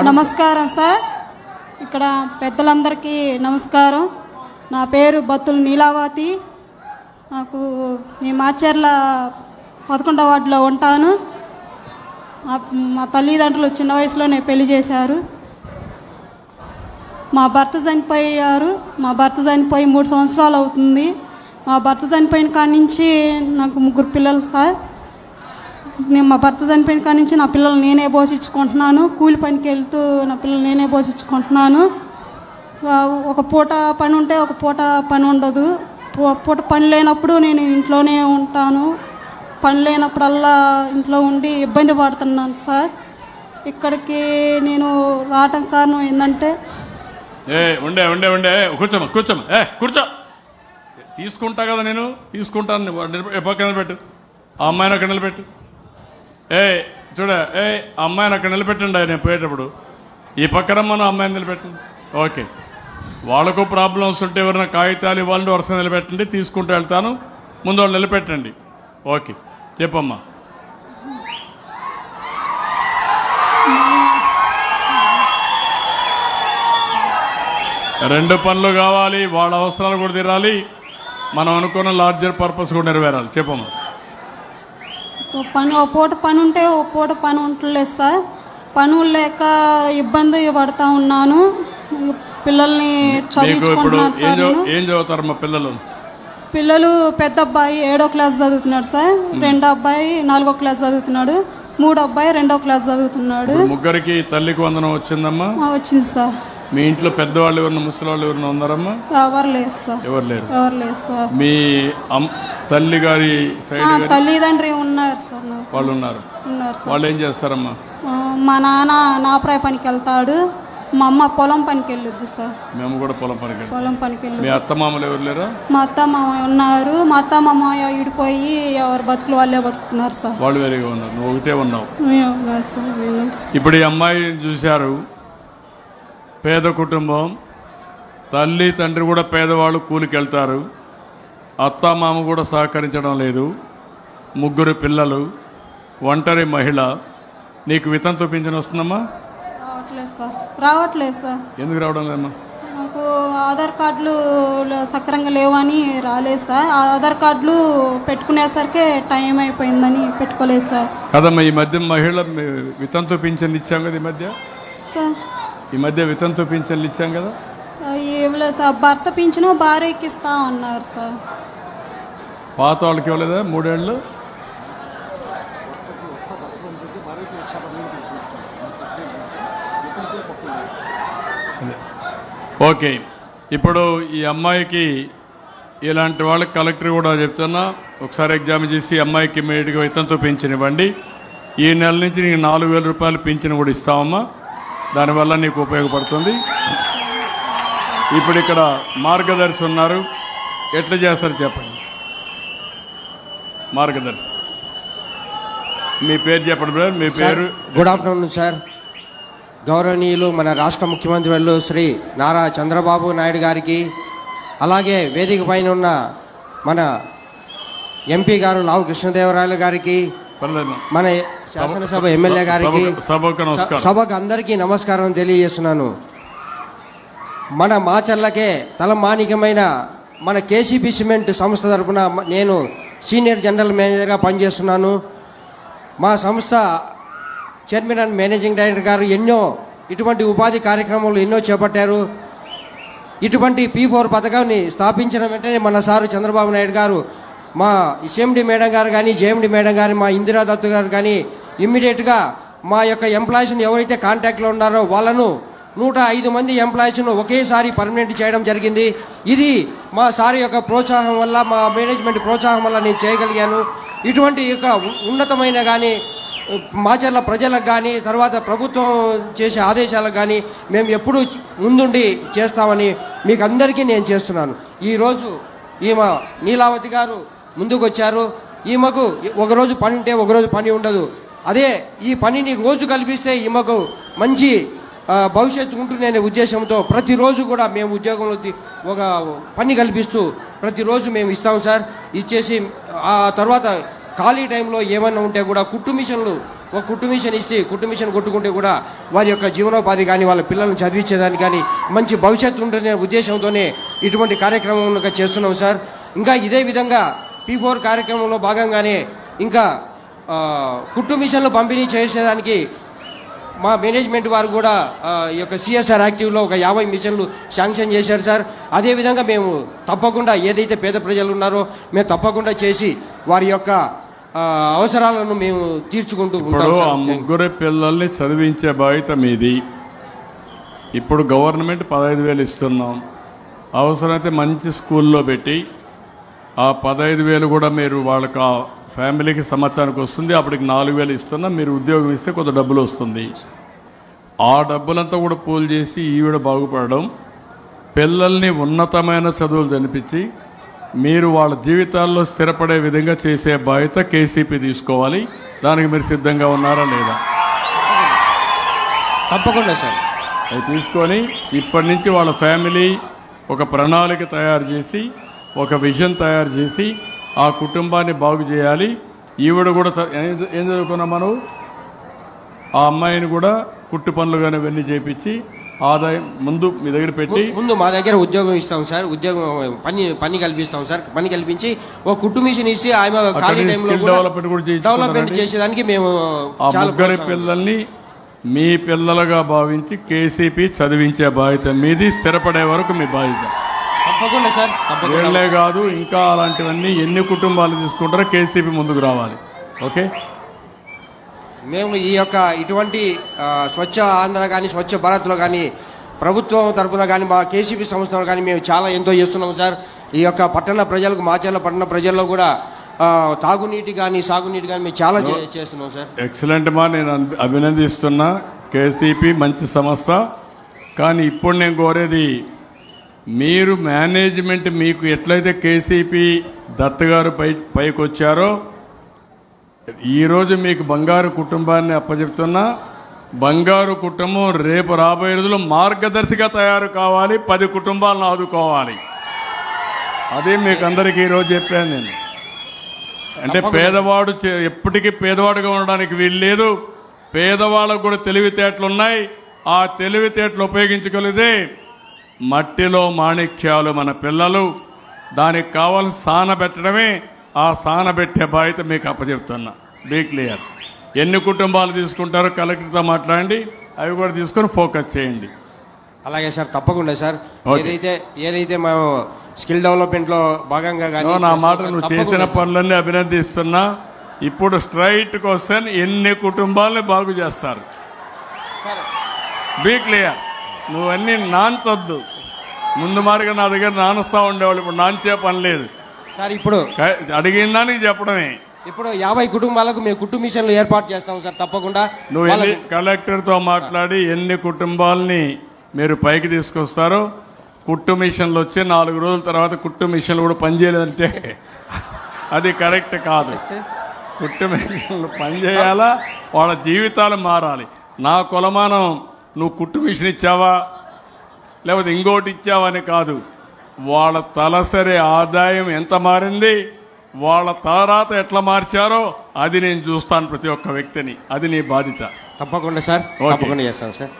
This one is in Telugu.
నమస్కారం సార్. ఇక్కడ పెద్దలందరికీ నమస్కారం. నా పేరు బత్తుల నీలావతి. నాకు మీ మాచర్ల పదకొండవ వార్డులో ఉంటాను. మా- తల్లిదండ్రులు చిన్న వయసులోనే పెళ్ళి చేశారు. మా భర్త చనిపోయారు. మా భర్త చనిపోయి మూడు సంవత్సరాలు అవుతుంది. మా భర్త చనిపోయిన కాడి నుంచి నాకు ముగ్గురు పిల్లలు సార్. నేను మా భర్త చనిపోయిన కాడి నుంచి నా పిల్లలు నేనే పోషించుకుంటున్నాను. కూలి పనికి వెళ్తూ నా పిల్లలు నేనే పోషించుకుంటున్నాను. ఒక పూట పని ఉంటే ఒక పూట పని ఉండదు. పూ- పూట పని లేనప్పుడు నేను ఇంట్లోనే ఉంటాను. పని లేనప్పుడల్లా ఇంట్లో ఉండి ఇబ్బంది పడుతున్నాను సార్. ఇక్కడికి నేను రావటం కారణం ఏంటంటే ఏ ఉండే ఉండే ఉండే. కూర్చోమా కూర్చోమ్మా కూర్చోమ్మా ఏ కూర్చో. తీసుకుంటా కదా నేను తీసుకుంటాను. పక్కన పెట్టు ఆ అమ్మాయిని ఒక నిలబెట్టు ఏ చూడ ఏ ఆ అమ్మాయిని అక్కడ నిలబెట్టండి నేను పోయేటప్పుడు. ఈ పక్కన మనం అమ్మాయిని నిలబెట్టండి. ఓకే. వాళ్ళకు ప్రాబ్లమ్స్ ఉంటే ఎవరైనా కాగితాలు ఇవ్వాలంటే వరుస నిలబెట్టండి తీసుకుంటూ వెళ్తాను. ముందు వాళ్ళు నిలబెట్టండి. ఓకే. చెప్పమ్మా. రెండు పనులు కావాలి వాళ్ళ అవసరాలు కూడా తీరాలి. మనం అనుకున్న లార్జర్ పర్పస్ కూడా నెరవేరాలి. చెప్పమ్మా. పని ఓ పూట పని ఉంటే ఓ పూట పని ఉండలేదు సార్. పనులు లేక ఇబ్బంది పడతా ఉన్నాను. పిల్లల్ని చదివించుకుంటున్నాను సార్ చదువు- నేను. ఏం చదువుతారు మా పిల్లలు? పిల్లలు పెద్ద అబ్బాయి ఏడో క్లాస్ చదువుతున్నాడు సార్. రెండో అబ్బాయి నాలుగో క్లాస్ చదువుతున్నాడు. మూడో అబ్బాయి రెండో క్లాస్ చదువుతున్నాడు. ముగ్గురికి తల్లికి వందనం వచ్చిందమ్మా? వచ్చింది సార్. మీ ఇంట్లో పెద్దవాళ్ళు ఎవరన్నా ముసలి వాళ్ళు ఎవరన్నా ఉన్నారమ్మా? ఎవరు లేదు సార్. ఎవరు లేరు? ఎవరు లేదు సార్. మీ అమ్ తల్లి గారి సైడ్ గారి తల్లిదండ్రి ఉన్నారు సార్ నాకు. వాళ్ళు ఉన్నారు. ఉన్నారు సార్. వాళ్ళు ఏం చేస్తారమ్మా? ఆ, మా నాన్న నాపరాయ పనికి వెళ్తాడు. మా అమ్మ పొలం పనికి వెళ్ళొద్దు సార్. మేము కూడా పొలం పనికి. పొలం పనికి వెళ్ళొద్దు. మీ అత్త మామలు ఎవరు లేరా? మా అత్త మామయ్య ఉన్నారు. మా అత్త మామయ్య ఇడిపోయి ఎవరు బతుకులు వాళ్ళే బతుకుతున్నారు సార్. వాళ్ళు వేరేగా ఉన్నారు. నువ్వు ఒకటే ఉన్నావు. మేము ఉన్నారు సార్ నేను ఇప్పుడు ఈ అమ్మాయి చూశారు. పేద కుటుంబం తల్లి తండ్రి కూడా పేదవాళ్ళు కూలికి వెళ్తారు అత్త మామ కూడా సహకరించడం లేదు. ముగ్గురు పిల్లలు ఒంటరి మహిళ. నీకు వితంతు పింఛన్ వస్తుందమ్మా? రావట్లేదు సార్. రావట్లేదు సార్. ఎందుకు రావడం లేదమ్మా? నాకు ఆధార్ కార్డులు సక్రంగా లేవని రాలేదు సార్. ఆధార్ కార్డులు పెట్టుకునేసరికి టైం అయిపోయిందని పెట్టుకోలేదు సార్. కదమ్మా ఈ మధ్య మహిళ వితంతు పింఛన్లు ఇచ్చాం కదా ఈ మధ్య? సార్. ఈ మధ్య వితంతు పింఛన్లు ఇచ్చాం కదా? ఇవ్వలేదు సార్. భర్త పింఛను భార్యకి ఇస్తా అన్నారు సార్. పాత వాళ్ళకి ఇవ్వలేదా మూడేళ్ళు. ఓకే. ఇప్పుడు ఈ అమ్మాయికి ఇలాంటి వాళ్ళకి కలెక్టర్ కూడా చెప్తున్నా ఒకసారి ఎగ్జామ్ చేసి అమ్మాయికి ఇమీడియట్గా వితంతో పెన్షన్ ఇవ్వండి. ఈ నెల నుంచి నీకు నాలుగు వేల రూపాయలు పెన్షన్ కూడా ఇస్తామమ్మా దానివల్ల నీకు ఉపయోగపడుతుంది. ఇప్పుడు ఇక్కడ మార్గదర్శి ఉన్నారు. ఎట్లా చేస్తారు చెప్పండి. మార్గదర్శి. మీ పేరు చెప్పండి బ్రదర్. మీ పేరు? Good afternoon sir. గౌరవనీయులు మన రాష్ట్ర ముఖ్యమంత్రి వాళ్ళు శ్రీ నారా చంద్రబాబు నాయుడు గారికి అలాగే వేదిక పైన ఉన్న మన ఎంపీ గారు లావు కృష్ణదేవరాయలు గారికి మన శాసనసభ ఎమ్మెల్యే గారికి సభకు- సభకు నమస్కారం. సభకు అందరికీ నమస్కారం తెలియజేస్తున్నాను. మన మాచర్లకే తలమానికమైన మన కేసీపీ సిమెంట్ సంస్థ తరపున మ- నేను సీనియర్ జనరల్ మేనేజర్గా పనిచేస్తున్నాను. మా సంస్థ చైర్మన్ అండ్ మేనేజింగ్ డైరెక్టర్ గారు ఎన్నో ఇటువంటి ఉపాధి కార్యక్రమాలు ఎన్నో చేపట్టారు. ఇటువంటి పీ ఫోర్ పథకాన్ని స్థాపించిన వెంటనే మన సారు చంద్రబాబు నాయుడు గారు మా సిఎండి మేడం గారు కానీ జేఎండి మేడం గారు మా ఇందిరా దత్తు గారు కానీ ఇమ్మీడియట్గా మా యొక్క ఎంప్లాయీస్ని ఎవరైతే కాంటాక్ట్లో ఉన్నారో వాళ్ళను నూట ఐదు మంది ఎంప్లాయీస్ను ఒకేసారి పర్మనెంట్ చేయడం జరిగింది. ఇది మా సార్ యొక్క ప్రోత్సాహం వల్ల మా మేనేజ్మెంట్ ప్రోత్సాహం వల్ల నేను చేయగలిగాను. ఇటువంటి యొక్క ఉన్నతమైన కానీ మాచర్ల ప్రజలకు కానీ తర్వాత ప్రభుత్వం చేసే ఆదేశాలకు కానీ మేము ఎప్పుడూ ముందుండి చేస్తామని మీకు అందరికీ నేను చేస్తున్నాను. ఈరోజు ఈమె నీలావతి గారు ముందుకు వచ్చారు ఈమెకు ఒకరోజు పని ఉంటే ఒకరోజు పని ఉండదు. అదే ఈ పనిని రోజు కల్పిస్తే ఈమెకు మంచి భవిష్యత్తు ఉంటుందనే ఉద్దేశంతో ప్రతిరోజు కూడా మేము ఉద్యోగంలో ఒక పని కల్పిస్తూ ప్రతిరోజు మేము ఇస్తాం సార్. ఇచ్చేసి ఆ తర్వాత ఖాళీ టైంలో ఏమైనా ఉంటే కూడా కుట్టు మిషన్లు ఒక కుట్టు మిషన్ ఇస్తే కుట్టు మిషన్ కొట్టుకుంటే కూడా వారి యొక్క జీవనోపాధి కానీ వాళ్ళ పిల్లల్ని చదివించేదానికి కానీ మంచి భవిష్యత్తు ఉంటుందనే ఉద్దేశంతోనే ఇటువంటి కార్యక్రమం చేస్తున్నాం సార్. ఇంకా ఇదే విధంగా పీ ఫోర్ కార్యక్రమంలో భాగంగానే ఇంకా కుట్టు మిషన్లు పంపిణీ చేసేదానికి మా మేనేజ్మెంట్ వారు కూడా ఈ యొక్క సిఎస్ఆర్ యాక్టివ్లో ఒక యాభై మిషన్లు శాంక్షన్ చేశారు సార్. అదేవిధంగా మేము తప్పకుండా ఏదైతే పేద ప్రజలు ఉన్నారో మేము తప్పకుండా చేసి వారి యొక్క అవసరాలను మేము తీర్చుకుంటూ ఉంటాం ముగ్గురు పిల్లల్ని చదివించే బాధ్యత మీది. ఇప్పుడు గవర్నమెంట్ పదహైదు వేలు ఇస్తున్నాం. అవసరమైతే మంచి స్కూల్లో పెట్టి ఆ పదహైదు వేలు కూడా మీరు వాళ్ళకి ఫ్యామిలీకి సంవత్సరానికి వస్తుంది అప్పటికి నాలుగు వేలు ఇస్తున్నాం మీరు ఉద్యోగం ఇస్తే కొంత డబ్బులు వస్తుంది. ఆ డబ్బులంతా కూడా పూల్ చేసి ఈవిడ బాగుపడడం పిల్లల్ని ఉన్నతమైన చదువులు జనిపించి మీరు వాళ్ళ జీవితాల్లో స్థిరపడే విధంగా చేసే బాధ్యత కేసీపీ తీసుకోవాలి. దానికి మీరు సిద్ధంగా ఉన్నారా లేదా? తప్పకుండా సార్. అది తీసుకొని ఇప్పటి నుంచి వాళ్ళ ఫ్యామిలీ ఒక ప్రణాళిక తయారు చేసి ఒక విజన్ తయారు చేసి ఆ కుటుంబాన్ని బాగు చేయాలి. ఈవిడ కూడా ఏం- చదువుకున్నాం మనం? ఆ అమ్మాయిని కూడా కుట్టు పనులు కానీ ఇవన్నీ చేపించి ఆదాయం ముందు మీ దగ్గర పెట్టి ముందు మా దగ్గర ఉద్యోగం ఇస్తాం సార్. ఉద్యోగం పని పని కల్పిస్తాం సార్. పని కల్పించి ఒక కుట్టు మిషన్ ఇచ్చి ఆమె ఖాళీ టైంలో skill కూడా. డెవలప్మెంట్ చేసేదానికి మేము ఆ ముగ్గురి పిల్లల్ని మీ పిల్లలుగా భావించి కేసీపీ చదివించే బాధ్యత మీది స్థిరపడే వరకు మీ బాధ్యత. తప్పకుండా సార్ వీళ్ళే కాదు ఇంకా అలాంటివన్నీ ఎన్ని కుటుంబాలు తీసుకుంటారో కేసీపీ ముందుకు రావాలి. ఓకే? మేము ఈ యొక్క ఇటువంటి స్వచ్ఛ ఆంధ్ర కానీ స్వచ్ఛ భారత్లో కానీ ప్రభుత్వం తరపున కానీ మా కేసీపీ సంస్థలో కానీ మేము చాలా ఎంతో చేస్తున్నాం సార్. ఈ యొక్క పట్టణ ప్రజలకు మాచర్ల పట్టణ ప్రజల్లో కూడా తాగునీటి కానీ సాగునీటి కానీ మేము చాలా చే- చేస్తున్నాం సార్. ఎక్సలెంట్ మా నేను అభి- అభినందిస్తున్నా. కేసీపీ మంచి సంస్థ. కానీ ఇప్పుడు నేను కోరేది మీరు మేనేజ్మెంట్ మీకు ఎట్లయితే కేసీపీ దత్ గారు పై పైకి వచ్చారో ఈరోజు మీకు బంగారు కుటుంబాన్ని అప్పచెప్తున్నా బంగారు కుటుంబం రేపు రాబోయే రోజుల్లో మార్గదర్శిగా తయారు కావాలి పది కుటుంబాలను ఆదుకోవాలి. అదే మీకు అందరికీ ఈరోజు చెప్పాను నేను. అంటే పేదవాడు ఎప్పటికీ పేదవాడుగా ఉండడానికి వీలు లేదు. పేదవాళ్ళకు కూడా తెలివితేటలు ఉన్నాయి ఆ తెలివితేటలు ఉపయోగించగలిగితే మట్టిలో మాణిక్యాలు మన పిల్లలు. దానికి కావాల్సిన సాన పెట్టడమే ఆ సాన పెట్టే బాధ్యత మీకు అప్పచెప్తున్నా. బీ క్లియర్ ఎన్ని కుటుంబాలు తీసుకుంటారో కలెక్టర్తో మాట్లాడండి అవి కూడా తీసుకొని ఫోకస్ చేయండి. అలాగే సార్ తప్పకుండా సార్. ఏదైతే ఏదైతే మేము స్కిల్ డెవలప్మెంట్లో భాగంగా కానీ నా మాట నువ్వు చేసిన. పనులన్నీ అభినందిస్తున్నా. ఇప్పుడు స్ట్రైట్ క్వశ్చన్ ఎన్ని కుటుంబాలని బాగు చేస్తారు? బీ క్లియర్ నువ్వన్నీ నాన్చొద్దు. ముందు మారిగా నా దగ్గర నానుస్తా ఉండేవాళ్ళు. ఇప్పుడు నాన్చే పని లేదు. సార్ ఇప్పుడు అడిగిన దానికి చెప్పడమే. ఇప్పుడు యాభై కుటుంబాలకు మేము కుటుంబ మిషన్లు ఏర్పాటు చేస్తాం సార్ తప్పకుండా. నువ్వు ఎన్ని కలెక్టర్తో మాట్లాడి ఎన్ని కుటుంబాలని మీరు పైకి తీసుకొస్తారో కుట్టు మిషన్లు వచ్చి నాలుగు రోజుల తర్వాత కుట్టు మిషన్లు కూడా పనిచేయలేదంటే అది కరెక్ట్ కాదు. కుట్టు మిషన్లు పనిచేయాలా వాళ్ళ జీవితాలు మారాలి. నా కొలమానం నువ్వు కుట్టు మిషన్ ఇచ్చావా? లేకపోతే ఇంకోటి ఇచ్చావని కాదు. వాళ్ళ తలసరి ఆదాయం ఎంత మారింది? వాళ్ళ తలరాత ఎట్లా మార్చారో అది నేను చూస్తాను ప్రతి ఒక్క వ్యక్తిని. అది నీ బాధ్యత. తప్పకుండా సార్. తప్పకుండా చేస్తాం సార్.